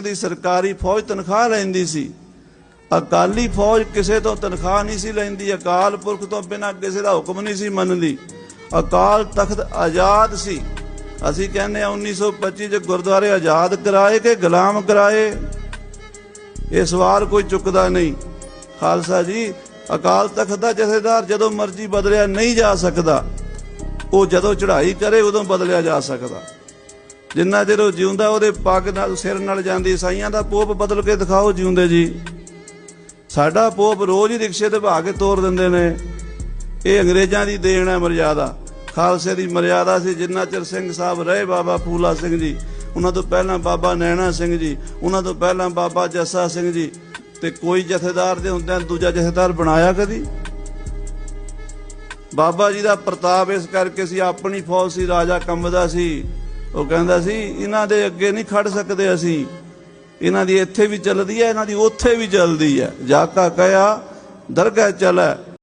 ਦੀ ਸਰਕਾਰੀ ਫੌਜ ਤਨਖਾਹ ਲੈਂਦੀ ਸੀ। ਅਕਾਲੀ ਫੌਜ ਕਿਸੇ ਤੋਂ ਤਨਖਾਹ ਨਹੀਂ ਸੀ ਲੈਂਦੀ। ਅਕਾਲ ਪੁਰਖ ਤੋਂ ਬਿਨਾਂ ਕਿਸੇ ਦਾ ਹੁਕਮ ਨਹੀਂ ਸੀ ਮੰਨਦੀ। ਅਕਾਲ ਤਖਤ ਆਜ਼ਾਦ ਸੀ। ਅਸੀਂ ਕਹਿੰਦੇ ਆ 1925 ਚ ਗੁਰਦੁਆਰੇ ਆਜ਼ਾਦ ਕਰਾਏ ਕਿ ਗੁਲਾਮ ਕਰਾਏ? ਇਹ ਸਵਾਲ ਕੋਈ ਚੁੱਕਦਾ ਨਹੀਂ। ਖਾਲਸਾ ਜੀ, ਅਕਾਲ ਤਖਤ ਦਾ ਜਥੇਦਾਰ ਜਦੋਂ ਮਰਜ਼ੀ ਬਦਲਿਆ ਨਹੀਂ ਜਾ ਸਕਦਾ। ਉਹ ਜਦੋਂ ਚੜ੍ਹਾਈ ਕਰੇ ਉਦੋਂ ਬਦਲਿਆ ਜਾ ਸਕਦਾ। ਜਿੰਨਾ ਚਿਰ ਉਹ ਜਿਉਂਦਾ, ਉਹਦੇ ਪੱਗ ਨਾਲ ਸਿਰ ਨਾਲ ਜਾਂਦੀ, ਸਾਈਆਂ ਦਾ ਪੋਪ ਬਦਲ ਕੇ ਦਿਖਾਓ ਜਿਉਂਦੇ ਜੀ। ਸਾਡਾ ਪੋਪ ਰੋਜ਼ ਹੀ ਰਿਕਸ਼ੇ ਤੇ ਭਾ ਕੇ ਤੋਰ ਦਿੰਦੇ ਨੇ। ਇਹ ਅੰਗਰੇਜ਼ਾਂ ਦੀ ਦੇਣ ਹੈ ਮਰਜ਼ਾਦਾ ਖਾਲਸੇ ਦੀ ਮਰਿਆਦਾ ਸੀ, ਜਿੰਨਾ ਚਿਰ ਸਿੰਘ ਸਾਹਿਬ ਰਹੇ ਬਾਬਾ ਫੂਲਾ ਸਿੰਘ ਜੀ, ਉਹਨਾਂ ਤੋਂ ਪਹਿਲਾਂ ਬਾਬਾ ਨੈਣਾ ਸਿੰਘ ਜੀ, ਉਹਨਾਂ ਤੋਂ ਪਹਿਲਾਂ ਬਾਬਾ ਜੱਸਾ ਸਿੰਘ ਜੀ, ਤੇ ਕੋਈ ਜਥੇਦਾਰ ਦੇ ਹੁੰਦਿਆਂ ਦੂਜਾ ਜਥੇਦਾਰ ਬਣਾਇਆ ਕਦੀ? ਬਾਬਾ ਜੀ ਦਾ ਪ੍ਰਤਾਪ ਇਸ ਕਰਕੇ ਸੀ, ਆਪਣੀ ਫੌਜ ਸੀ, ਰਾਜਾ ਕੰਬਦਾ ਸੀ। ਉਹ ਕਹਿੰਦਾ ਸੀ, ਇਹਨਾਂ ਦੇ ਅੱਗੇ ਨਹੀਂ ਖੜ ਸਕਦੇ ਅਸੀਂ। ਇਹਨਾਂ ਦੀ ਇੱਥੇ ਵੀ ਚੱਲਦੀ ਹੈ, ਇਹਨਾਂ ਦੀ ਉੱਥੇ ਵੀ ਚੱਲਦੀ ਹੈ। ਜਾਕਾ ਕਹਿਆ ਦਰਗਾਹ ਚਲੈ